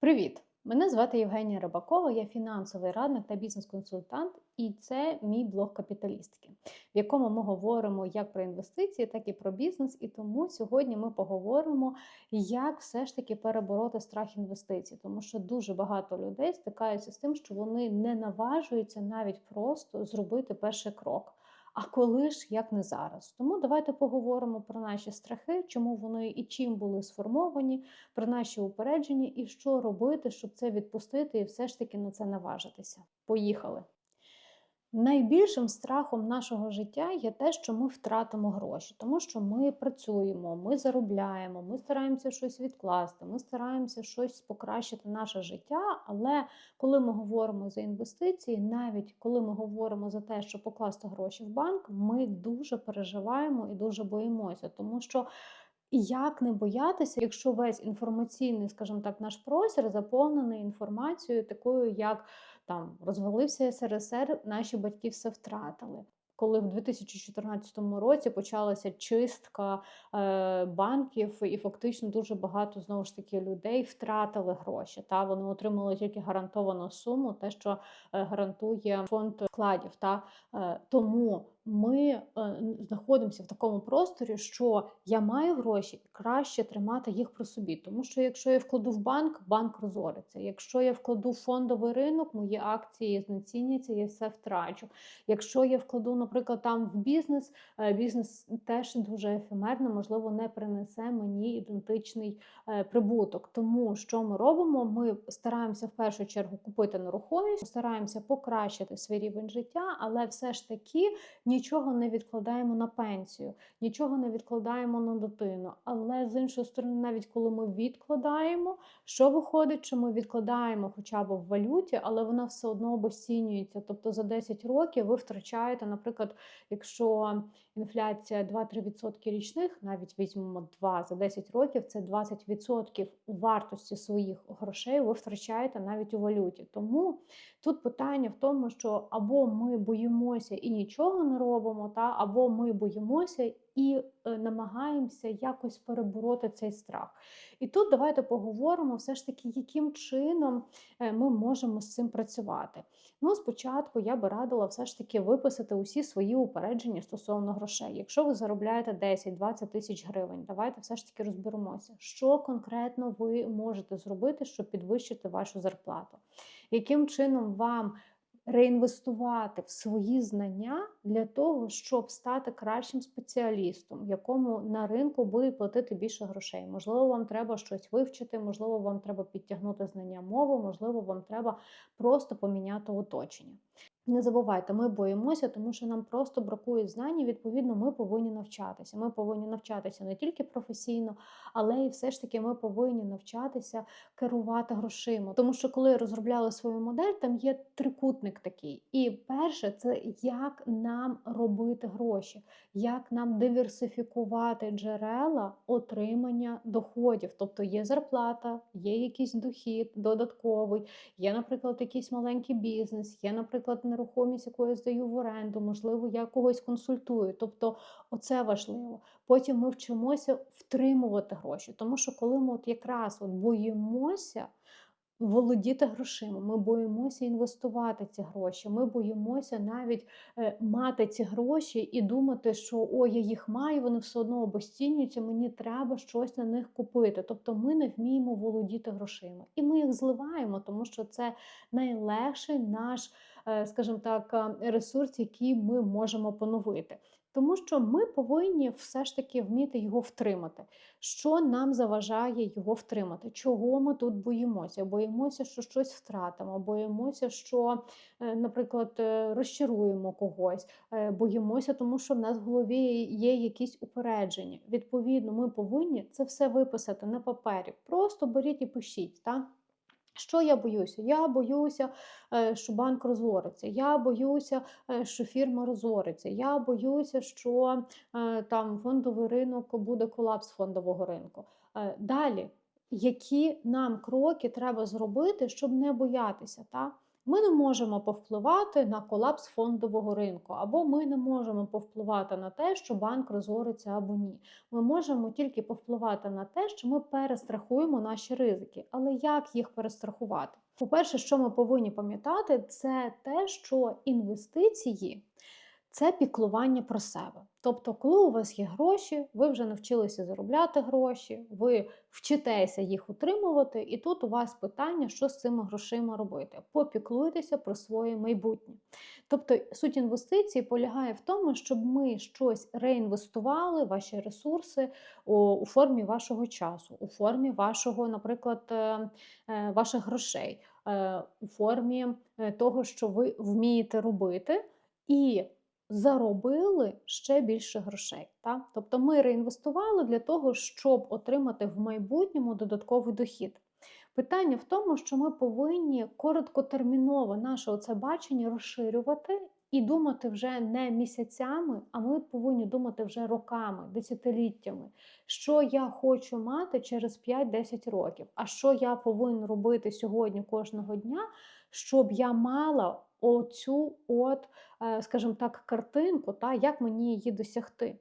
Привіт! Мене звати Євгенія Рибакова, я фінансовий радник та бізнес-консультант, і це мій блог капіталістки, в якому ми говоримо як про інвестиції, так і про бізнес. І тому сьогодні ми поговоримо, як все ж таки перебороти страх інвестицій, тому що дуже багато людей стикаються з тим, що вони не наважуються навіть просто зробити перший крок. А коли ж як не зараз? Тому давайте поговоримо про наші страхи, чому вони і чим були сформовані, про наші упередження і що робити, щоб це відпустити і все ж таки на це наважитися. Поїхали! Найбільшим страхом нашого життя є те, що ми втратимо гроші, тому що ми працюємо, ми заробляємо, ми стараємося щось відкласти, ми стараємося щось покращити наше життя. Але коли ми говоримо за інвестиції, навіть коли ми говоримо за те, що покласти гроші в банк, ми дуже переживаємо і дуже боїмося, тому що. Як не боятися, якщо весь інформаційний, скажімо так, наш простір заповнений інформацією, такою, як там розвалився СРСР, наші батьки все втратили. Коли в 2014 році почалася чистка е, банків, і фактично дуже багато знову ж таки людей втратили гроші. Та вони отримали тільки гарантовану суму, те, що е, гарантує фонд вкладів. Та е, тому ми е, знаходимося в такому просторі, що я маю гроші, краще тримати їх при собі. Тому що якщо я вкладу в банк, банк розориться. Якщо я вкладу в фондовий ринок, мої акції знеціняться, я все втрачу. Якщо я вкладу, наприклад, там в бізнес, е, бізнес теж дуже ефемерно, можливо, не принесе мені ідентичний е, прибуток. Тому що ми робимо? Ми стараємося в першу чергу купити нерухомість, стараємося покращити свій рівень життя, але все ж таки нічого не відкладаємо на пенсію, нічого не відкладаємо на дитину. Але з іншої сторони, навіть коли ми відкладаємо, що виходить, що ми відкладаємо хоча б в валюті, але вона все одно обесцінюється. Тобто за 10 років ви втрачаєте, наприклад, якщо інфляція 2-3% річних, навіть візьмемо 2 за 10 років, це 20% у вартості своїх грошей ви втрачаєте навіть у валюті. Тому тут питання в тому, що або ми боїмося і нічого не робимо, та або ми боїмося і е, намагаємося якось перебороти цей страх. І тут давайте поговоримо все ж таки, яким чином е, ми можемо з цим працювати. Ну, спочатку я би радила все ж таки виписати усі свої упередження стосовно грошей. Якщо ви заробляєте 10-20 тисяч гривень, давайте все ж таки розберемося, що конкретно ви можете зробити, щоб підвищити вашу зарплату. Яким чином вам реінвестувати в свої знання для того, щоб стати кращим спеціалістом, якому на ринку будуть платити більше грошей. Можливо, вам треба щось вивчити, можливо, вам треба підтягнути знання мови, можливо, вам треба просто поміняти оточення. Не забувайте, ми боїмося, тому що нам просто бракує знань, і відповідно, ми повинні навчатися. Ми повинні навчатися не тільки професійно, але і все ж таки ми повинні навчатися керувати грошима. Тому що, коли розробляли свою модель, там є трикутник такий. І перше, це як нам робити гроші, як нам диверсифікувати джерела отримання доходів. Тобто є зарплата, є якийсь дохід додатковий, є, наприклад, якийсь маленький бізнес, є, наприклад, нерухомість, яку я здаю в оренду, можливо, я когось консультую. Тобто, оце важливо. Потім ми вчимося втримувати гроші, тому що коли ми от якраз от боїмося. Володіти грошима, ми боїмося інвестувати ці гроші. Ми боїмося навіть е, мати ці гроші і думати, що о, я їх маю, вони все одно обостінюються, мені треба щось на них купити. Тобто ми не вміємо володіти грошима. І ми їх зливаємо, тому що це найлегший наш скажімо так, е, ресурс, який ми можемо поновити. Тому що ми повинні все ж таки вміти його втримати. Що нам заважає його втримати? Чого ми тут боїмося? Боїмося, що щось втратимо, боїмося, що, е, наприклад, розчаруємо когось, боїмося, тому що в нас в голові є якісь упередження. Відповідно, ми повинні це все виписати на папері. Просто беріть і пишіть. Так? Що я боюся? Я боюся, е, що банк розориться. Я боюся, е, що фірма розориться. Я боюся, що е, там фондовий ринок буде колапс фондового ринку. Далі, які нам кроки треба зробити, щоб не боятися? Та? Ми не можемо повпливати на колапс фондового ринку, або ми не можемо повпливати на те, що банк розгориться або ні. Ми можемо тільки повпливати на те, що ми перестрахуємо наші ризики. Але як їх перестрахувати? По-перше, що ми повинні пам'ятати, це те, що інвестиції це піклування про себе. Тобто, коли у вас є гроші, ви вже навчилися заробляти гроші, ви вчитеся їх утримувати, і тут у вас питання, що з цими грошима робити. Попіклуйтеся про своє майбутнє. Тобто суть інвестицій полягає в тому, щоб ми щось реінвестували, ваші ресурси у, формі вашого часу, у формі вашого, наприклад, е, е, ваших грошей, е, у формі того, що ви вмієте робити. І заробили ще більше грошей. Так? Тобто ми реінвестували для того, щоб отримати в майбутньому додатковий дохід. Питання в тому, що ми повинні короткотерміново наше оце бачення розширювати і думати вже не місяцями, а ми повинні думати вже роками, десятиліттями, що я хочу мати через 5-10 років, а що я повинен робити сьогодні кожного дня, щоб я мала оцю, от, е, скажімо так, картинку, та як мені її досягти.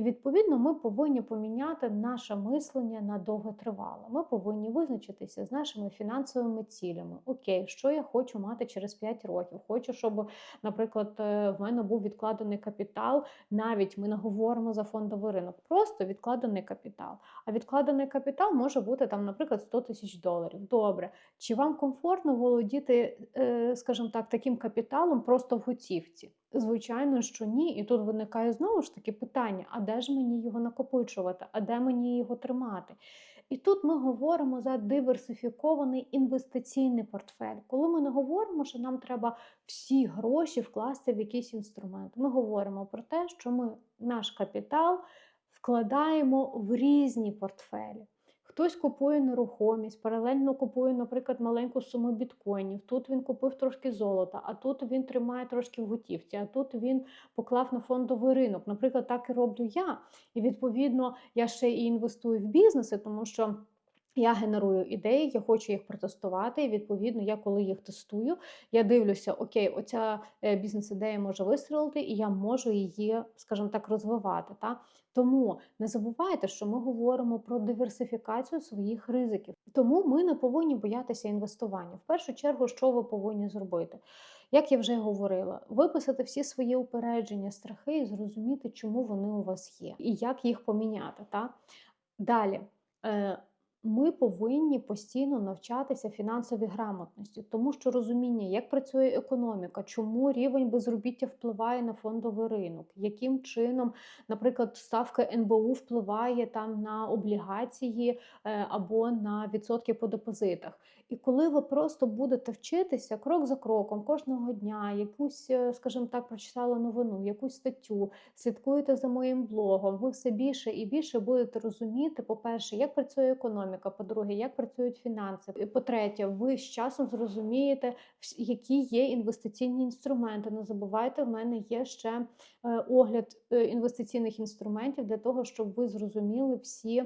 І відповідно ми повинні поміняти наше мислення на довготривале. Ми повинні визначитися з нашими фінансовими цілями. Окей, що я хочу мати через 5 років. Хочу, щоб, наприклад, е, в мене був відкладений капітал. Навіть ми не говоримо за фондовий ринок, просто відкладений капітал. А відкладений капітал може бути там, наприклад, 100 тисяч доларів. Добре, чи вам комфортно володіти, е, скажімо так, таким капіталом просто в готівці? Звичайно, що ні. І тут виникає знову ж таки питання: а де ж мені його накопичувати, а де мені його тримати? І тут ми говоримо за диверсифікований інвестиційний портфель. Коли ми не говоримо, що нам треба всі гроші вкласти в якийсь інструмент, ми говоримо про те, що ми наш капітал вкладаємо в різні портфелі. Хтось купує нерухомість, паралельно купує, наприклад, маленьку суму біткоїнів. Тут він купив трошки золота, а тут він тримає трошки в готівці, а тут він поклав на фондовий ринок. Наприклад, так і роблю я. І відповідно я ще і інвестую в бізнеси, тому що. Я генерую ідеї, я хочу їх протестувати. І відповідно, я коли їх тестую, я дивлюся, окей, оця е, бізнес-ідея може вистрілити, і я можу її, скажімо так, розвивати. Та? Тому не забувайте, що ми говоримо про диверсифікацію своїх ризиків. Тому ми не повинні боятися інвестування. В першу чергу, що ви повинні зробити? Як я вже говорила, виписати всі свої упередження, страхи і зрозуміти, чому вони у вас є, і як їх поміняти. Та? Далі. Ми повинні постійно навчатися фінансовій грамотності, тому що розуміння, як працює економіка, чому рівень безробіття впливає на фондовий ринок, яким чином, наприклад, ставка НБУ впливає там на облігації е, або на відсотки по депозитах. І коли ви просто будете вчитися крок за кроком кожного дня, якусь, е, скажімо так, прочитали новину, якусь статтю, слідкуєте за моїм блогом, ви все більше і більше будете розуміти, по-перше, як працює економіка, по-друге, як працюють фінанси. І по-третє, ви з часом зрозумієте, які є інвестиційні інструменти. Не забувайте, в мене є ще е, огляд е, інвестиційних інструментів для того, щоб ви зрозуміли всі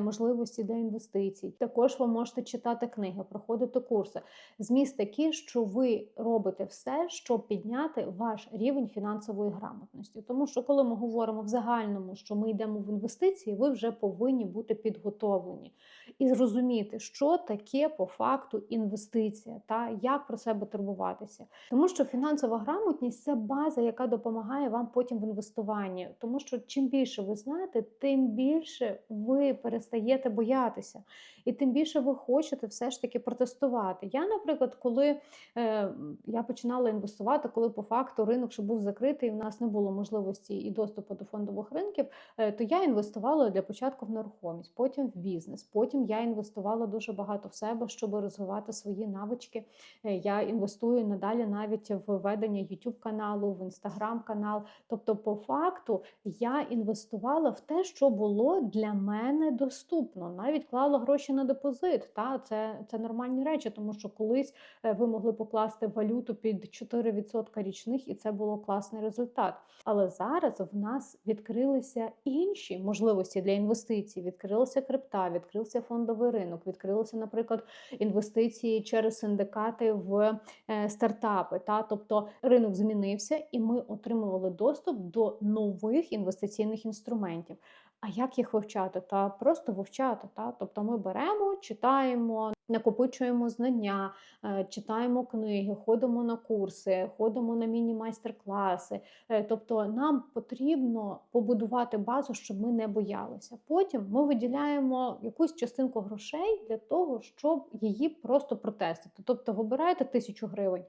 можливості для інвестицій. Також ви можете читати книги. про проходите курси. Зміст такий, що ви робите все, щоб підняти ваш рівень фінансової грамотності. Тому що, коли ми говоримо в загальному, що ми йдемо в інвестиції, ви вже повинні бути підготовлені і зрозуміти, що таке по факту інвестиція, та як про себе турбуватися. Тому що фінансова грамотність це база, яка допомагає вам потім в інвестуванні. Тому що чим більше ви знаєте, тим більше ви перестаєте боятися, і тим більше ви хочете все ж таки протестувати. Я, наприклад, коли е, я починала інвестувати, коли по факту ринок ще був закритий, у нас не було можливості і доступу до фондових ринків, е, то я інвестувала для початку в нерухомість, потім в бізнес. Потім я інвестувала дуже багато в себе, щоб розвивати свої навички. Е, я інвестую надалі навіть в ведення YouTube каналу, в Instagram канал. Тобто, по факту, я інвестувала в те, що було для мене доступно. Навіть клала гроші на депозит. Та це, це нормальні речі, тому що колись е, ви могли покласти валюту під 4% річних, і це було класний результат. Але зараз в нас відкрилися інші можливості для інвестицій. Відкрилася крипта, відкрився фондовий ринок, відкрилися, наприклад, інвестиції через синдикати в е, стартапи. Та тобто ринок змінився, і ми отримували доступ до нових інвестиційних інструментів. А як їх вивчати? Та просто вивчати. Та? Тобто ми беремо, читаємо, накопичуємо знання, е, читаємо книги, ходимо на курси, ходимо на міні-майстер-класи. Е, Тобто нам потрібно побудувати базу, щоб ми не боялися. Потім ми виділяємо якусь частинку грошей для того, щоб її просто протестити. Тобто вибираєте тисячу гривень.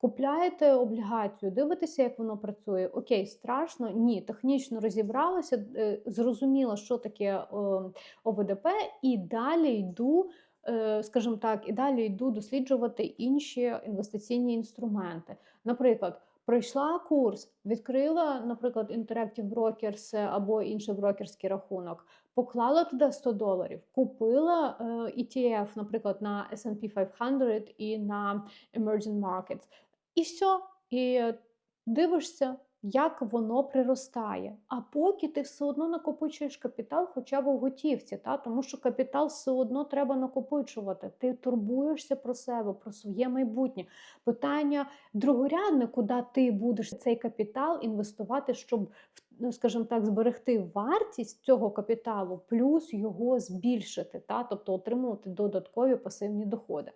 Купляєте облігацію, дивитеся, як воно працює. Окей, страшно, ні, технічно розібралася, е, зрозуміла, що таке ОВДП, і далі йду, скажімо так, і далі йду досліджувати інші інвестиційні інструменти. Наприклад, пройшла курс, відкрила, наприклад, Interactive Brokers або інший брокерський рахунок. Поклала туди 100 доларів, купила е, ETF, наприклад, на S&P 500 і на Emerging Markets. І все. І дивишся, як воно приростає. А поки ти все одно накопичуєш капітал, хоча б у готівці, та? тому що капітал все одно треба накопичувати. Ти турбуєшся про себе, про своє майбутнє. Питання другорядне, куди ти будеш цей капітал інвестувати, щоб ну, скажімо так, зберегти вартість цього капіталу, плюс його збільшити, та? тобто отримувати додаткові пасивні доходи.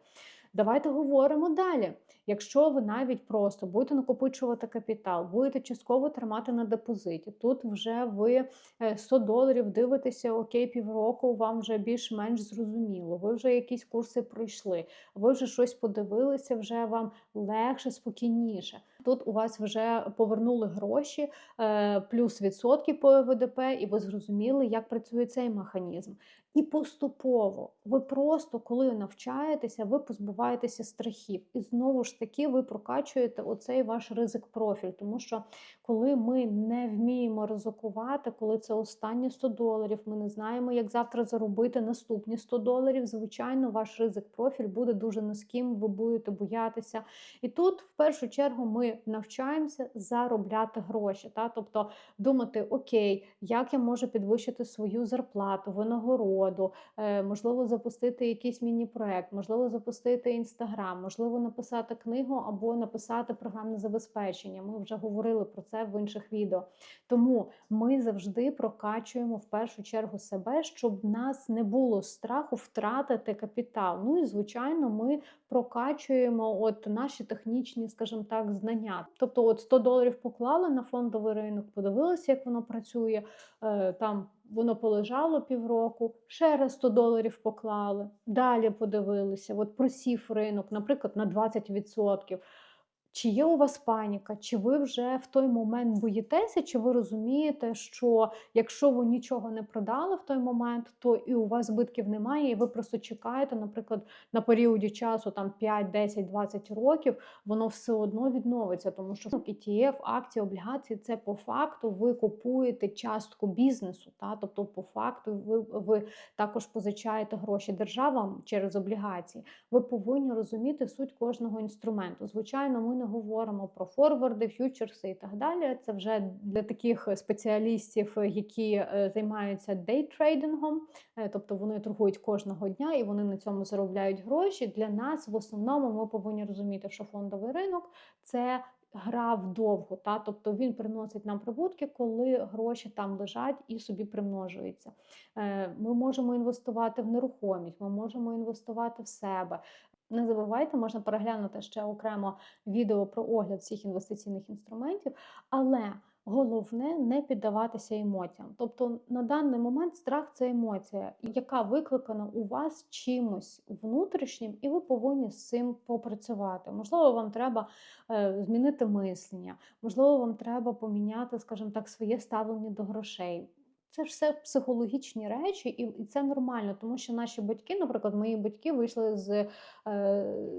Давайте говоримо далі. Якщо ви навіть просто будете накопичувати капітал, будете частково тримати на депозиті, тут вже ви 100 доларів дивитеся, окей, півроку, вам вже більш-менш зрозуміло. Ви вже якісь курси пройшли, ви вже щось подивилися, вже вам легше, спокійніше. Тут у вас вже повернули гроші, е, плюс відсотки по ВДП, і ви зрозуміли, як працює цей механізм. І поступово ви просто, коли навчаєтеся, ви позбуваєтеся страхів. І знову ж таки ви прокачуєте оцей ваш ризик профіль. Тому що коли ми не вміємо ризикувати, коли це останні 100 доларів, ми не знаємо, як завтра заробити наступні 100 доларів. Звичайно, ваш ризик профіль буде дуже низьким, ви будете боятися. І тут, в першу чергу, ми навчаємося заробляти гроші. Та? Тобто думати, окей, як я можу підвищити свою зарплату, винагороду, е, можливо, запустити якийсь міні-проект, можливо, запустити інстаграм, можливо, написати книгу або написати програмне забезпечення. Ми вже говорили про це в інших відео. Тому ми завжди прокачуємо в першу чергу себе, щоб в нас не було страху втратити капітал. Ну і звичайно, ми прокачуємо от наші технічні, скажімо так, знання. Тобто, от 100 доларів поклали на фондовий ринок, подивилися, як воно працює. е, Там воно полежало півроку, ще раз 100 доларів поклали. Далі подивилися, от просів ринок, наприклад, на 20%. Чи є у вас паніка? Чи ви вже в той момент боїтеся, чи ви розумієте, що якщо ви нічого не продали в той момент, то і у вас збитків немає, і ви просто чекаєте, наприклад, на періоді часу там 5, 10, 20 років, воно все одно відновиться, тому що ETF, акції, облігації це по факту ви купуєте частку бізнесу. Та? Тобто, по факту, ви, ви також позичаєте гроші державам через облігації. Ви повинні розуміти суть кожного інструменту. Звичайно, ми не говоримо про форварди, фьючерси і так далі. Це вже для таких спеціалістів, які е, займаються дейтрейдингом, Е, тобто вони торгують кожного дня і вони на цьому заробляють гроші. Для нас в основному ми повинні розуміти, що фондовий ринок це. Гра вдовго, та тобто він приносить нам прибутки, коли гроші там лежать і собі примножуються. Е, Ми можемо інвестувати в нерухомість, ми можемо інвестувати в себе. Не забувайте, можна переглянути ще окремо відео про огляд всіх інвестиційних інструментів, але головне не піддаватися емоціям. Тобто на даний момент страх це емоція, яка викликана у вас чимось внутрішнім, і ви повинні з цим попрацювати. Можливо, вам треба е, змінити мислення, можливо, вам треба поміняти, скажімо так, своє ставлення до грошей. Це все психологічні речі, і це нормально, тому що наші батьки, наприклад, мої батьки вийшли з е,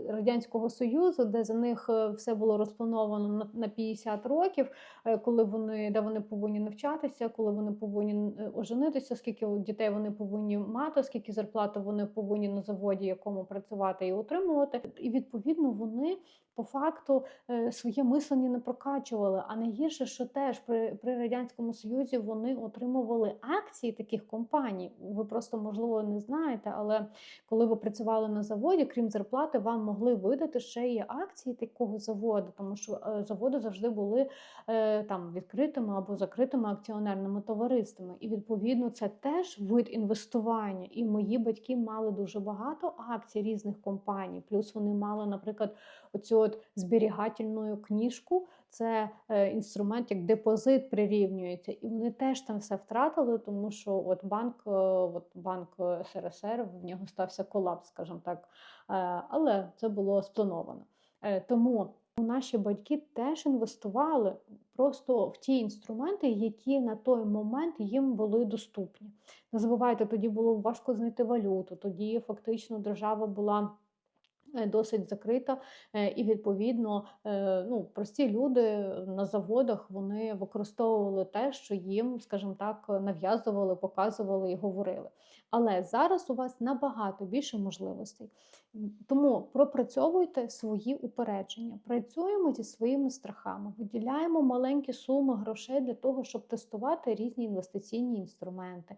Радянського Союзу, де за них е, все було розплановано на, на 50 років, е, коли вони де вони повинні навчатися, коли вони повинні оженитися, скільки дітей вони повинні мати, скільки зарплати вони повинні на заводі, якому працювати і отримувати. І відповідно вони по факту е, своє мислення не прокачували. А найгірше, що теж при, при радянському союзі вони отримували акції таких компаній. Ви просто можливо не знаєте, але коли ви працювали на заводі, крім зарплати, вам могли видати ще і акції такого заводу, тому що е, заводи завжди були е, там відкритими або закритими акціонерними товариствами. І відповідно це теж вид інвестування. І мої батьки мали дуже багато акцій різних компаній. Плюс вони мали, наприклад, оцю от зберігательну книжку. Це е, інструмент, як депозит прирівнюється, і вони теж там все втратили, тому що от банк, е, от банк е, СРСР в нього стався колапс, скажімо так. Але це було сплановано. Тому наші батьки теж інвестували просто в ті інструменти, які на той момент їм були доступні. Не забувайте, тоді було важко знайти валюту, тоді фактично держава була. Е, Досить закрита, е, і відповідно е, ну, прості люди на заводах вони використовували те, що їм, скажімо так, нав'язували, показували і говорили. Але зараз у вас набагато більше можливостей. Тому пропрацьовуйте свої упередження, працюємо зі своїми страхами, виділяємо маленькі суми грошей для того, щоб тестувати різні інвестиційні інструменти.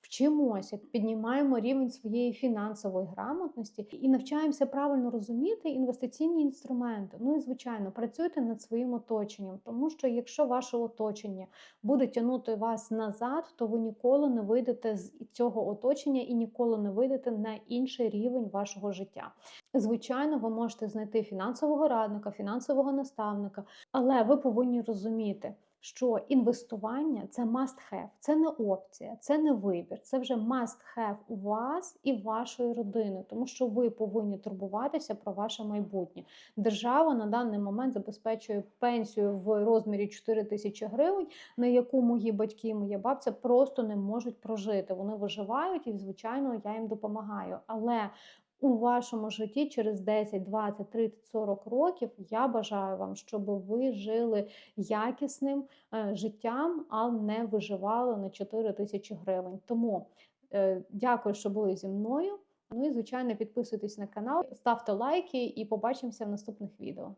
Вчимося, піднімаємо рівень своєї фінансової грамотності і навчаємося правильно розуміти інвестиційні інструменти. Ну і звичайно, працюйте над своїм оточенням, тому що якщо ваше оточення буде тягнути вас назад, то ви ніколи не вийдете з цього оточення і ніколи не вийдете на інший рівень вашого життя. Звичайно, ви можете знайти фінансового радника, фінансового наставника, але ви повинні розуміти. Що інвестування це must have, це не опція, це не вибір, це вже must have у вас і вашої родини, тому що ви повинні турбуватися про ваше майбутнє. Держава на даний момент забезпечує пенсію в розмірі 4 тисячі гривень, на яку мої батьки, і моя бабця просто не можуть прожити. Вони виживають, і звичайно, я їм допомагаю. Але у вашому житті через 10, 20, 30, 40 років я бажаю вам, щоб ви жили якісним е, життям, а не виживали на 4 тисячі гривень. Тому е, дякую, що були зі мною. Ну і звичайно, підписуйтесь на канал, ставте лайки і побачимося в наступних відео.